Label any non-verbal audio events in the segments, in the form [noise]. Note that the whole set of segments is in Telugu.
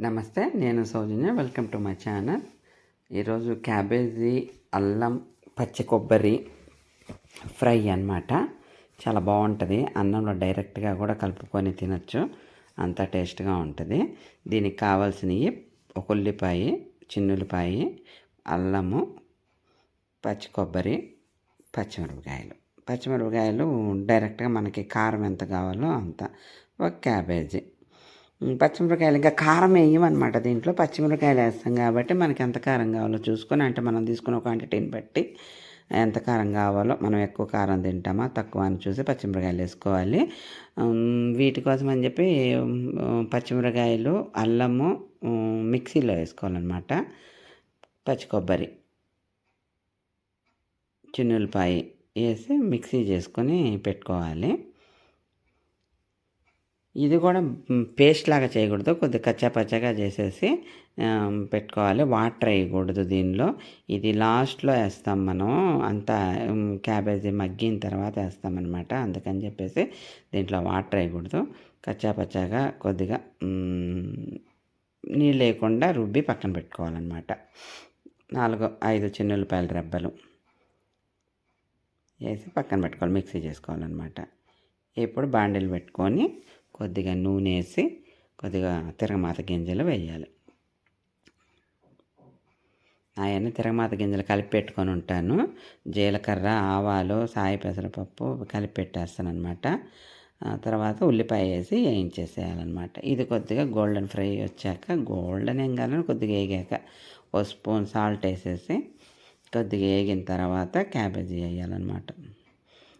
నమస్తే నేను Soujanya. Welcome to my channel ఈరోజు క్యాబేజీ అల్లం పచ్చి కొబ్బరి ఫ్రై అన్నమాట. చాలా బాగుంటుంది. అన్నంలో డైరెక్ట్గా కూడా కలుపుకొని తినచ్చు. అంత టేస్ట్గా ఉంటుంది. దీనికి కావాల్సినవి ఒక ఉల్లిపాయ చిన్నుల్లిపాయ అల్లము పచ్చి కొబ్బరి పచ్చిమిరపకాయలు. పచ్చిమిరపకాయలు డైరెక్ట్గా మనకి కారం ఎంత కావాలో అంత. ఒక క్యాబేజీ. పచ్చిమిరకాయలు పచ్చిమిరపకాయలు. ఇంకా కారం వేయమన్నమాట దీంట్లో. పచ్చిమిరకాయలు వేస్తాం కాబట్టి మనకి ఎంత కారం కావాలో చూసుకొని అంటే మనం తీసుకున్న క్వాంటిటీని బట్టి ఎంత కారం కావాలో మనం ఎక్కువ కారం తింటామా తక్కువ అని చూసి పచ్చిమిరకాయలు వేసుకోవాలి. వీటి కోసం అని చెప్పి పచ్చిమిరకాయలు అల్లము మిక్సీలో వేసుకోవాలన్నమాట. పచ్చి కొబ్బరి చిన్నులపాయి వేసి మిక్సీ చేసుకొని పెట్టుకోవాలి. ఇది కూడా పేస్ట్ లాగా చేయకూడదు. కొద్దిగా కచ్చా పచ్చగా చేసేసి పెట్టుకోవాలి. వాటర్ వేయకూడదు దీనిలో. ఇది లాస్ట్లో వేస్తాం మనం. అంతా క్యాబేజీ మగ్గిన తర్వాత వేస్తాం అనమాట అందుకని చెప్పేసి దీంట్లో వాటర్ వేయకూడదు. కచ్చా పచ్చాగా కొద్దిగా నీళ్ళు లేకుండా రుబ్బి పక్కన పెట్టుకోవాలన్నమాట. నాలుగు ఐదు చిన్న ఉల్లిపాయల రెబ్బలు వేసి పక్కన పెట్టుకోవాలి. మిక్సీ చేసుకోవాలన్నమాట. ఇప్పుడు బాండిల్ పెట్టుకొని కొద్దిగా నూనె వేసి కొద్దిగా తిరగమాత గింజలు వేయాలి. అవన్నీ తిరగమాత గింజలు కలిపి పెట్టుకొని ఉంటాను. జీలకర్ర ఆవాలు సాయి పెసరపప్పు కలిపి పెట్టేస్తాను అనమాట తర్వాత ఉల్లిపాయ వేసి వేయించేసేయాలన్నమాట. ఇది కొద్దిగా గోల్డెన్ ఫ్రై వచ్చాక గోల్డెన్ ఏం కాదని కొద్దిగా వేగాక ఓ స్పూన్ సాల్ట్ వేసేసి కొద్దిగా వేగిన తర్వాత క్యాబేజీ వేయాలన్నమాట.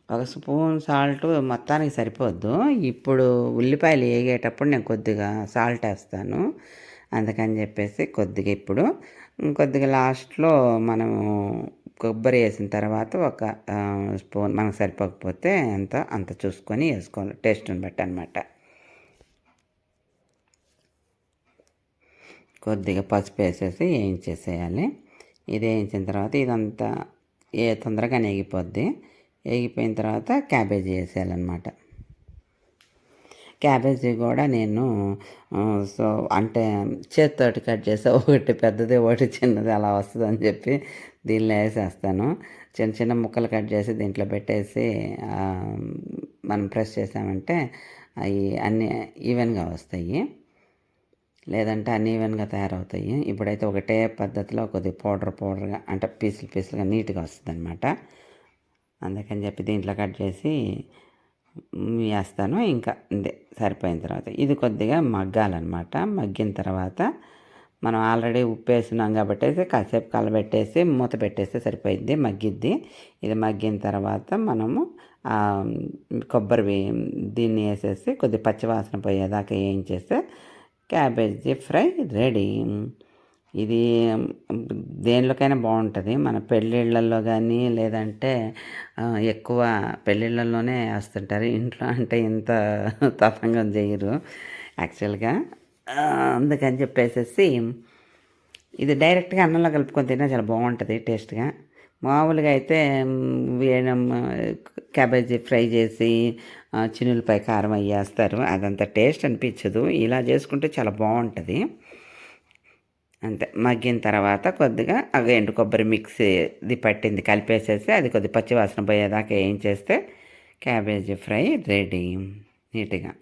ఒక స్పూన్ సాల్ట్ మొత్తానికి సరిపోద్దు. ఇప్పుడు ఉల్లిపాయలు వేగేటప్పుడు నేను కొద్దిగా సాల్ట్ వేస్తాను. అందుకని చెప్పేసి కొద్దిగా ఇప్పుడు కొద్దిగా లాస్ట్లో మనము కొబ్బరి వేసిన తర్వాత ఒక స్పూన్ మనకు సరిపోకపోతే ఎంత అంత చూసుకొని వేసుకోవాలి. టేస్ట్ని బట్టి అనమాట కొద్దిగా పసుపు వేసేసి వేయించేసేయాలి. ఇది వేయించిన తర్వాత ఇదంతా ఏ తొందరగా నెగిపోద్ది. వేగిపోయిన తర్వాత క్యాబేజీ వేసేయాలన్నమాట. క్యాబేజీ కూడా నేను సో అంటే చేతితోటి కట్ చేసా ఒకటి పెద్దది ఒకటి చిన్నది అలా వస్తుంది అని చెప్పి దీనిలో వేసేస్తాను. చిన్న చిన్న ముక్కలు కట్ చేసి దీంట్లో పెట్టేసి మనం ప్రెస్ చేసామంటే అవి అన్నీ ఈవెన్గా వస్తాయి. లేదంటే అన్ని ఈవెన్గా తయారవుతాయి. ఇప్పుడైతే ఒకటే పద్ధతిలో కొద్దిగా పౌడర్ పౌడర్గా అంటే పీసులు పీసులుగా నీట్గా వస్తుంది అనమాట అందుకని చెప్పి దీంట్లో కట్ చేసి వేస్తాను. ఇంకా అంతే సరిపోయిన తర్వాత ఇది కొద్దిగా మగ్గాలన్నమాట. మగ్గిన తర్వాత మనం ఆల్రెడీ ఉప్పు వేసినాం కాబట్టి కాసేపు కలబెట్టేసి మూత పెట్టేస్తే సరిపోయింది మగ్గిద్ది. ఇది మగ్గిన తర్వాత మనము కొబ్బరి దీన్ని వేసేసి కొద్ది పచ్చివాసన పోయేదాకా వేయించేస్తే క్యాబేజీ ఫ్రై రెడీ. ఇది దేనిలోకైనా బాగుంటుంది. మన పెళ్ళిళ్ళల్లో కానీ లేదంటే ఎక్కువ పెళ్ళిళ్ళల్లోనే వేస్తుంటారు. ఇంట్లో అంటే ఇంత [laughs] తతంగం చేయరు. యాక్చువల్గా అందుకని చెప్పేసేసి ఇది డైరెక్ట్గా అన్నంలో కలుపుకొని తిన్నా చాలా బాగుంటుంది టేస్ట్గా. మామూలుగా అయితే క్యాబేజీ ఫ్రై చేసి చినులపై చిన్నులపై కారం అయ్యేస్తారు. అదంత టేస్ట్ అనిపించదు. ఇలా చేసుకుంటే చాలా బాగుంటుంది. అంతే. మగ్గిన తర్వాత కొద్దిగా అవి ఎండు కొబ్బరి మిక్సీది ఇది పట్టింది కలిపేసేసి అది కొద్ది పచ్చివాసన పోయేదాకా ఏం చేస్తే క్యాబేజీ ఫ్రై రెడీ నీట్గా